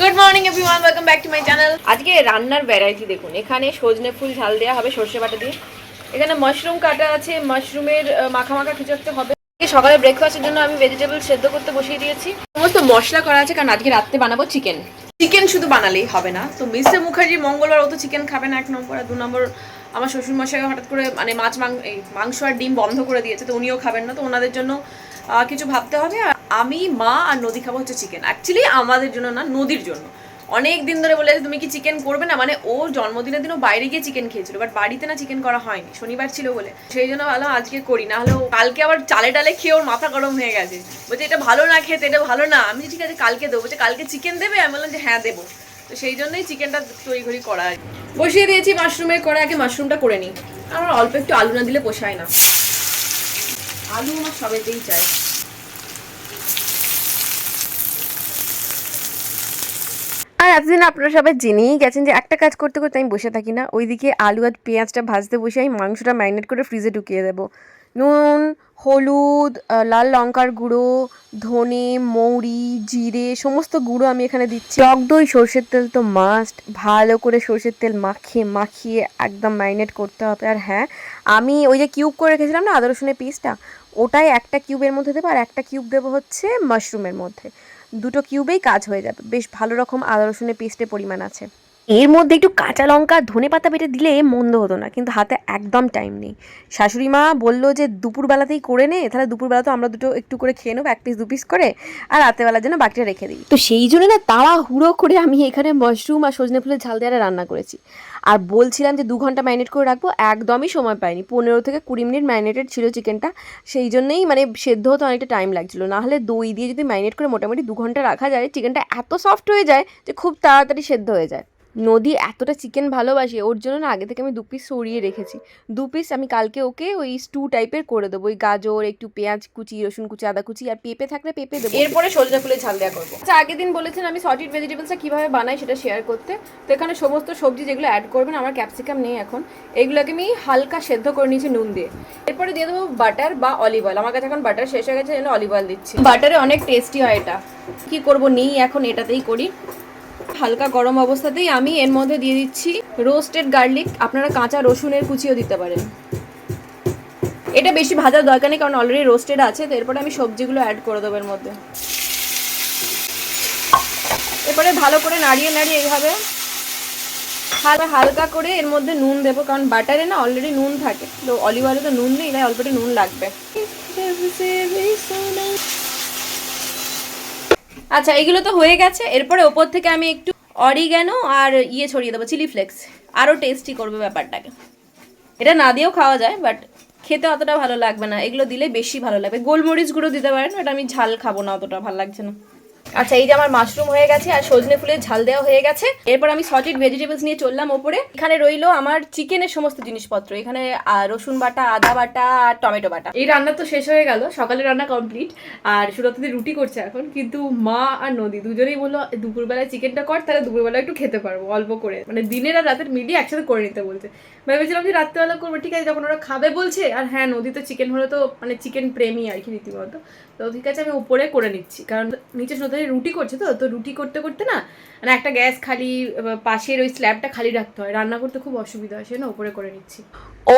Good morning everyone welcome back to my channel আজকে রান্নার variety দেখুন। এখানে সজনে ফুল ঝাল দেওয়া হবে সর্ষে বাটা দিয়ে। এখানে মাশরুম কাটা আছে। মাশরুমের মাখা মাখা কিছু একটা হবে। সকালে ব্রেকফাস্টের জন্য আমি ভেজিটেবল সেদ্ধ করতে বসিয়ে দিয়েছি। সমস্ত মশলা করা আছে কারণ আজকে রাত্রে বানাবো চিকেন চিকেন শুধু বানালেই হবে না। তো মিস্টার মুখার্জি মঙ্গলবার ও তো চিকেন খাবে না এক নম্বর আর দু নম্বর আমার শ্বশুর মশাই হঠাৎ করে মানে মাছ মাং এই মাংস আর ডিম বন্ধ করে দিয়েছে তো উনিও খাবেন না। তো ওনাদের জন্য কিছু ভাবতে হবে। আর আমি, মা আর নদী খাব হচ্ছে চিকেন অ্যাকচুয়ালি আমাদের জন্য না, নদীর জন্য। অনেক দিন ধরে বলে তুমি কি চিকেন করবে না? মানে ওর জন্মদিনের দিনও বাইরে গিয়ে চিকেন খেয়েছিল। বাট বাড়িতে না চিকেন করা হয়নি। শনিবার ছিল বলে। সেই জন্য ভালো আজকে করি। না হলেও কালকে আবার চালে টালে খেয়ে ওর মাথা গরম হয়ে গেছে। বলছে, এটা ভালো না খেতে, এটা ভালো না। আমি ঠিক আছে, কালকে দেবো। বলছে, কালকে চিকেন দেবে? আমি বললাম যে হ্যাঁ দেবো। তো সেই জন্যই চিকেনটা তৈরি করা। বসিয়ে দিয়েছি মাশরুমের করে আগে মাশরুমটা করে নিই। আমার অল্প একটু আলু না দিলে পোষায় না। আলু আমার সবেতেই চাই। এতদিন আপনারা সবাই জেনেই গেছেন যে একটা কাজ করতে করতে আমি বসে থাকি না। ওইদিকে আলু আর পেঁয়াজটা ভাজতে বসে আমি মাংসটা ম্যারিনেট করে ফ্রিজে ঢুকিয়ে দেবো। নুন, হলুদ লাল লঙ্কার গুঁড়ো, ধনে, মৌরি, জিরে, সমস্ত গুঁড়ো আমি এখানে দিচ্ছি। টক দই, সর্ষের তেল তো মাস্ট ভালো করে সর্ষের তেল মাখিয়ে মাখিয়ে একদম ম্যারিনেট করতে হবে। আর হ্যাঁ আমি ওই যে কিউব করে রেখেছিলাম না, আদা পিসটা ওটাই একটা কিউবের মধ্যে দেবো আর একটা কিউব দেবো হচ্ছে মাশরুমের মধ্যে। দুটো কিউবেই কাজ হয়ে যাবে। বেশ ভালো রকম আদা রসুনের পেস্টের পরিমাণ আছে। এর মধ্যে একটু কাঁচা লঙ্কা, ধনে পাতা বেটে দিলে মন্দ হতো না, কিন্তু হাতে একদম টাইম নেই। শাশুড়ি মা বলল যে, দুপুরবেলাতেই করে নে, তাহলে দুপুরবেলা তো আমরা দুটো একটু করে খেয়ে নেব, এক পিস দু পিস করে, আর রাতেবেলার জন্য বাকিটা রেখে দিই তো সেই জন্য না তাড়া হুড়ো করে আমি এখানে মাশরুম আর সজনে ফুলের ঝাল দেওয়ারে রান্না করেছি। আর বলছিলাম যে, দু ঘণ্টা ম্যারিনেট করে রাখব, একদমই সময় পাইনি। পনেরো থেকে কুড়ি মিনিট ম্যারিনেটেড ছিল চিকেনটা সেই জন্যই মানে সেদ্ধ হতে অনেকটা টাইম লাগছিল। না হলে দই দিয়ে যদি ম্যারিনেট করে মোটামুটি দু ঘণ্টা রাখা যায় চিকেনটা এত সফট হয়ে যায় যে, খুব তাড়াতাড়ি সেদ্ধ হয়ে যায়। নদী এতটা চিকেন ভালোবাসে ওর জন্য না আগে থেকে আমি দু পিস সরিয়ে রেখেছি। দু পিস আমি কালকে ওকে ওই স্টু টাইপের করে দেবো ওই গাজর একটু পেঁয়াজ কুচি রসুন কুচি আদা কুচি আর পেঁপে থাকলে পেঁপে দেবো। এরপরে সজনে ফুলের ঝাল দেওয়া করব। আচ্ছা আগের দিন বলেছেন আমি সর্টেড ভেজিটেবলসটা কীভাবে বানাই সেটা শেয়ার করতে। তো এখানে সমস্ত সবজি যেগুলো অ্যাড করবেন আমার ক্যাপসিকাম নেই এখন এগুলোকে আমি হালকা সেদ্ধ করে নিয়েছি নুন দিয়ে। এরপরে দিয়ে দেবো বাটার বা অলিভ অয়েল আমার কাছে এখন বাটার শেষ হয়ে গেছে জন্য অলিভ অয়েল দিচ্ছি। বাটারে অনেক টেস্টি হয় এটা। কি করব নেই এখন এটাতেই করি। হালকা গরম অবস্থাতেই আমি এর মধ্যে দিয়ে দিচ্ছি রোস্টেড গার্লিক আপনারা কাঁচা রসুনের কুচিও দিতে পারেন। এটা বেশি ভাজার দরকার নেই, কারণ অলরেডি রোস্টেড আছে, তো এরপরে আমি সবজিগুলো অ্যাড করে দেবো এর মধ্যে। এরপরে ভালো করে নাড়িয়ে নাড়িয়ে এইভাবে হালকা হালকা করে এর মধ্যে নুন দেবো, কারণ বাটারে না অলরেডি নুন থাকে। তো অলিভ অয়েলে তো নুন নেই, তাই অল্প একটু নুন লাগবে। আচ্ছা এগুলো তো হয়ে গেছে। এরপরে ওপর থেকে আমি একটু অরিগ্যানো আর ইয়ে ছড়িয়ে দেবো চিলি ফ্লেক্স আরও টেস্টি করবে ব্যাপারটাকে। এটা না দিয়েও খাওয়া যায় বাট খেতে অতটা ভালো লাগবে না। এগুলো দিলে বেশি ভালো লাগবে। গোলমরিচ গুঁড়ো দিতে পারেন বাট আমি ঝাল খাব না, অতটা ভালো লাগছে না। আচ্ছা এই যে আমার মাশরুম হয়ে গেছে আর সজনে ফুলের ঝাল দেওয়া হয়ে গেছে। এরপর আমি সটেড ভেজিটেবলস নিয়ে চললাম ওপরে। এখানে রইল আমার চিকেনের সমস্ত জিনিসপত্র। এখানে রসুন বাটা, আদা বাটা আর টমেটো বাটা। এই রান্না তো শেষ হয়ে গেল, সকালে রান্না কমপ্লিট আর সুরতদি রুটি করছে এখন, কিন্তু মা আর নদী দুজনেই বলল, দুপুরবেলায় চিকেনটা কর, তাহলে দুপুরবেলা একটু খেতে পারব, অল্প করে। মানে দিনের আর রাতের মিলিয়ে একসাথে করে নিতে বলছে। ভেবেছিলাম যে রাত্রেবেলা করব, ঠিক আছে, যখন ওরা খাবে বলছে। আর হ্যাঁ নদী তো চিকেন হলে তো মানে চিকেন প্রেমী আর কি রীতিমতো। তো ঠিক আছে, আমি উপরে করে নিচ্ছি, কারণ নিচে নদী রুটি করছে তো তো রুটি করতে করতে না মানে একটা গ্যাস খালি পাশের ওই স্ল্যাবটা খালি রাখতে হয়। রান্না করতে খুব অসুবিধা হয়, সেজন্য ওপরে করে নিচ্ছি।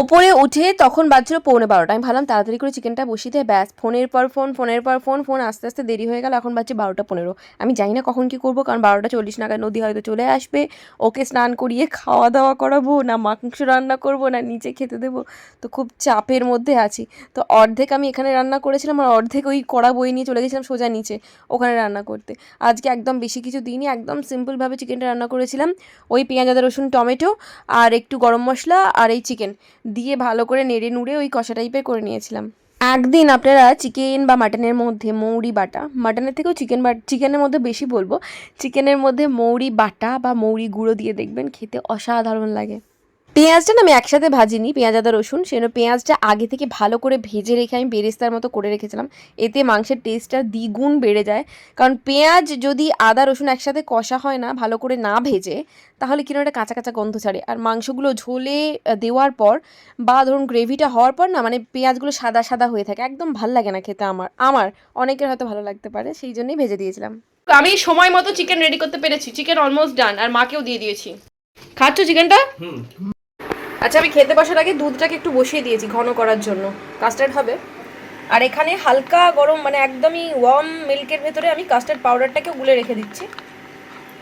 ওপরে উঠে তখন বাজছিল পৌনে বারোটা। আমি ভাবলাম তাড়াতাড়ি করে চিকেনটা বসিয়ে দেয় ব্যাস, ফোনের পর ফোন, ফোনের পর ফোন ফোন আস্তে আস্তে দেরি হয়ে গেল, এখন বাজছে বারোটা পনেরো। আমি জানি না কখন কি করব, কারণ বারোটা চল্লিশ নাগাদ নদী হয়তো চলে আসবে। ওকে স্নান করিয়ে খাওয়া দাওয়া করাবো, না মাংস রান্না করব, না নিচে খেতে দেবো। তো খুব চাপের মধ্যে আছি। তো অর্ধেক আমি এখানে রান্না করেছিলাম, আর অর্ধেক ওই কড়া বই নিয়ে চলে গেছিলাম সোজা নিচে। ওখানে রান্না করতে। আজকে একদম বেশি কিছু দিইনি, একদম সিম্পলভাবে চিকেনটা রান্না করেছিলাম। ওই পেঁয়াজ, আদা, রসুন, টমেটো আর একটু গরম মশলা আর এই চিকেন দিয়ে ভালো করে নেড়ে নুড়ে ওই কষা টাইপের করে নিয়েছিলাম। একদিন আপনারা চিকেন বা মাটনের মধ্যে মৌরি বাটা, মাটনের থেকেও চিকেন বাট চিকেনের মধ্যে বেশি বলব, চিকেনের মধ্যে মৌরি বাটা বা মৌরি গুঁড়ো দিয়ে দেখবেন খেতে অসাধারণ লাগে। পেঁয়াজটা না আমি একসাথে ভাজিনি পেঁয়াজ আদা রসুন সেজন্য পেঁয়াজটা আগে থেকে ভালো করে ভেজে রেখে আমি বেরেস্তার মতো করে রেখেছিলাম। এতে মাংসের টেস্টটা দ্বিগুণ বেড়ে যায়। কারণ পেঁয়াজ যদি আদা রসুন একসাথে কষা হয় না ভালো করে না ভেজে তাহলে কিনা একটা কাঁচা কাঁচা গন্ধ ছাড়ে। আর মাংসগুলো ঝোলে দেওয়ার পর বা ধরুন গ্রেভিটা হওয়ার পর না মানে পেঁয়াজগুলো সাদা সাদা হয়ে থাকে। একদম ভালো লাগে না খেতে আমার আমার অনেকের হয়তো ভালো লাগতে পারে সেই জন্যই ভেজে দিয়েছিলাম। আমি সময় মতো চিকেন রেডি করতে পেরেছি। চিকেন অলমোস্ট ডান আর মাকেও দিয়ে দিয়েছি। খাচ্ছ চিকেনটা আচ্ছা আমি খেতে বসার আগে দুধটাকে একটু বসিয়ে দিয়েছি ঘন করার জন্য। কাস্টার্ড হবে। আর এখানে হালকা গরম মানে একদমই ওয়ার্ম মিল্কের ভেতরে আমি কাস্টার্ড পাউডারটাকে গুলে রেখে দিচ্ছি।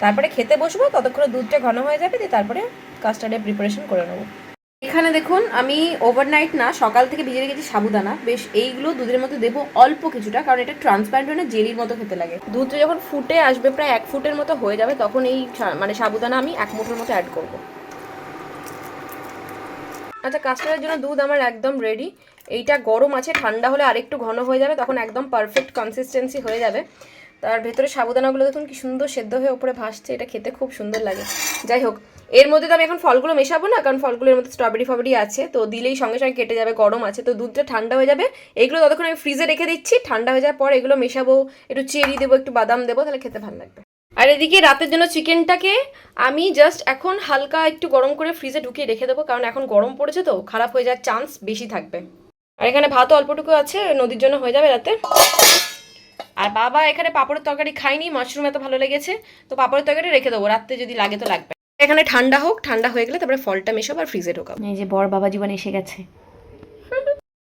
তারপরে খেতে বসবো, ততক্ষণে দুধটা ঘন হয়ে যাবে, দিয়ে তারপরে কাস্টার্ডের প্রিপারেশন করে নেব। এখানে দেখুন, আমি ওভারনাইট না, সকাল থেকে ভিজে রেখেছি সাবুদানা। বেশ, এইগুলো দুধের মধ্যে দেবো অল্প কিছুটা, কারণ এটা ট্রান্সপারেন্ট হয় না, জেলির মতো খেতে লাগে। দুধটা যখন ফুটে আসবে প্রায় এক ফুটের মতো হয়ে যাবে, তখন এই মানে সাবুদানা আমি এক মুঠোর মতো অ্যাড করব। আচ্ছা কাস্টার্ডের জন্য দুধ আমার একদম রেডি এইটা গরম আছে, ঠান্ডা হলে আরেকটু ঘন হয়ে যাবে, তখন একদম পারফেক্ট কনসিস্টেন্সি হয়ে যাবে। তার ভেতরে সাবুদানাগুলো দেখুন কি সুন্দর সেদ্ধ হয়ে ওপরে ভাসছে, এটা খেতে খুব সুন্দর লাগে। যাই হোক, এর মধ্যে তো আমি এখন ফলগুলো মেশাবো না, কারণ ফলগুলোর মধ্যে স্ট্রবেরি ফবেরি আছে, তো দিলেই সঙ্গে সঙ্গে কেটে যাবে, গরম আছে, তো দুধটা ঠান্ডা হয়ে যাবে। এইগুলো ততক্ষণ আমি ফ্রিজে রেখে দিচ্ছি, ঠান্ডা হয়ে যাওয়ার পর এগুলো মেশাবো, একটু চেরি দেবো, একটু বাদাম দেবো, তাহলে খেতে ভালো লাগবে। আর এদিকে রাতের জন্য চিকেনটাকে আমি জাস্ট এখন হালকা একটু গরম করে ফ্রিজে ঢুকিয়ে রেখে দেবো, কারণ এখন গরম পড়েছে তো, খারাপ হয়ে যাওয়ার চান্স বেশি থাকবে। আর এখানে ভাত অল্পটুকু আছে, নদীর জন্য হয়ে যাবে রাতে। আর বাবা এখানে পাপড়ের তরকারি খাইনি মাশরুম এত ভালো লেগেছে, তো পাপড়ের তরকারি রেখে দেবো, রাত্রে যদি লাগে তো লাগবে। এখানে ঠান্ডা হোক, ঠান্ডা হয়ে গেলে তারপরে ফলটা মেশাবো আর ফ্রিজে ঢোকাবো। এই যে বর বাবা জীবন এসে গেছে।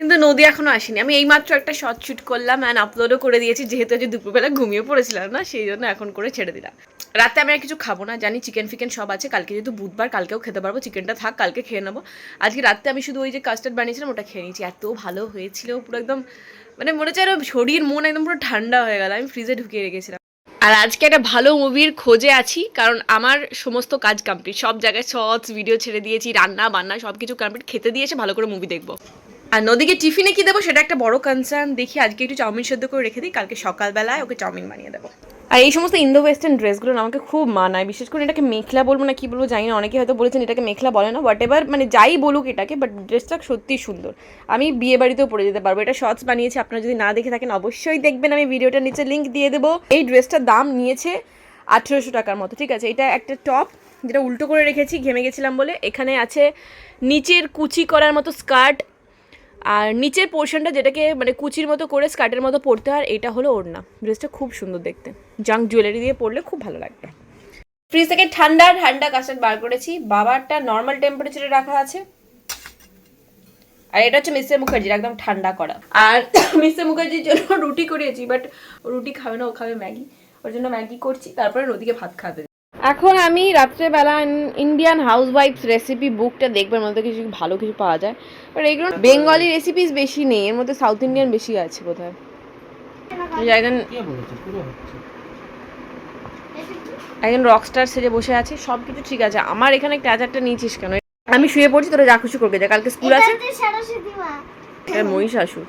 কিন্তু নদী এখনও আসেনি। আমি এইমাত্র একটা শর্ট শুট করলাম অ্যান্ড আপলোডও করে দিয়েছি, যেহেতু আজ দুপুরবেলা ঘুমিয়ে পড়েছিলাম না, সেই জন্য এখন করে ছেড়ে দিলাম। রাতে আমি আর কিছু খাব না, জানি চিকেন ফিকেন সব আছে, কালকে যেহেতু বুধবার, কালকেও খেতে পারব চিকেনটা থাক, কালকে খেয়ে নেব। আজকে রাতে আমি শুধু ওই যে কাস্টার্ড বানিয়েছিলাম, ওটা খেয়ে নিয়েছি। এত ভালো হয়েছিল, পুরো একদম মানে মনে হচ্ছে আরও শরীর, মন একদম পুরো ঠান্ডা হয়ে গেল, আমি ফ্রিজে ঢুকিয়ে রেখেছিলাম। আর আজকে একটা ভালো মুভির খোঁজে আছি, কারণ আমার সমস্ত কাজ কমপ্লিট সব জায়গায় শর্টস ভিডিও ছেড়ে দিয়েছি রান্না বান্না সব কিছু কমপ্লিট খেতে দিয়েছে ভালো করে মুভি দেখব। আর নদীকে টিফিনে কি দেবো সেটা একটা বড় কনসার্ন দেখি আজকে একটু চাউমিন সেদ্ধ করে রেখে দিই, কালকে সকালবেলায় ওকে চাউমিন বানিয়ে দেবো। আর এই সমস্ত ইন্দো ওয়েস্টার্ন ড্রেসগুলো আমাকে খুব মানায়, বিশেষ করে এটাকে মেখলা বলব না, কি বলব জানি না অনেকে হয়তো বলেছেন এটাকে মেখলা বলে না হোয়াট এভার মানে যাই বলুক এটাকে বাট ড্রেসটা সত্যিই সুন্দর। আমি বিয়ে বাড়িতেও পরে যেতে পারব, এটা শর্টস বানিয়েছি, আপনারা যদি না দেখে থাকেন অবশ্যই দেখবেন, আমি ভিডিওটার নিচে লিঙ্ক দিয়ে দেবো। এই ড্রেসটার দাম নিয়েছে আঠেরোশো টাকার মতো, ঠিক আছে? এটা একটা টপ যেটা উল্টো করে রেখেছি, ঘেমে গেছিলাম বলে। এখানে আছে নিচের কুচি করার মতো স্কার্ট আর নিচের পোর্শনটা যেটাকে মানে কুচির মতো করে স্কার্টের মতো পরতে হয় এটা হলো ওড়না। ড্রেসটা খুব সুন্দর দেখতে। জাঙ্ক জুয়েলারি দিয়ে পরলে খুব ভালো লাগবে। ফ্রিজ থেকে ঠান্ডা ঠান্ডা কাস্টার্ড বার করেছি। বাবারটা নর্মাল টেম্পারেচারে রাখা আছে। আর এটা হচ্ছে মিস্টার মুখার্জির, একদম ঠান্ডা করা। আর মিস্টার মুখার্জির জন্য রুটি করিয়েছি বাট রুটি খাবে না, ও খাবে ম্যাগি। ওর জন্য ম্যাগি করছি, তারপরে নদীকে ভাত খাবে। এখন আমি রাত্রেবেলা ইন্ডিয়ান হাউস ওয়াইফস রেসিপি বুকটা দেখবার মধ্যে কিছু ভালো কিছু পাওয়া যায়। আর এগুলো বেঙ্গলি রেসিপিস বেশি নেই এর মধ্যে সাউথ ইন্ডিয়ান বেশি আছে বোধহয়। এই যে একজন কে বলেছে? পুরো হচ্ছে। একজন রকস্টার সেজে বসে আছে সব কিছু ঠিক আছে। আমার এখানে ট্যাচারটা নিয়েছিস কেন? আমি শুয়ে পড়ছি তোরা যা খুশি করবে যা কালকে স্কুল আছে। মহিষাসুর।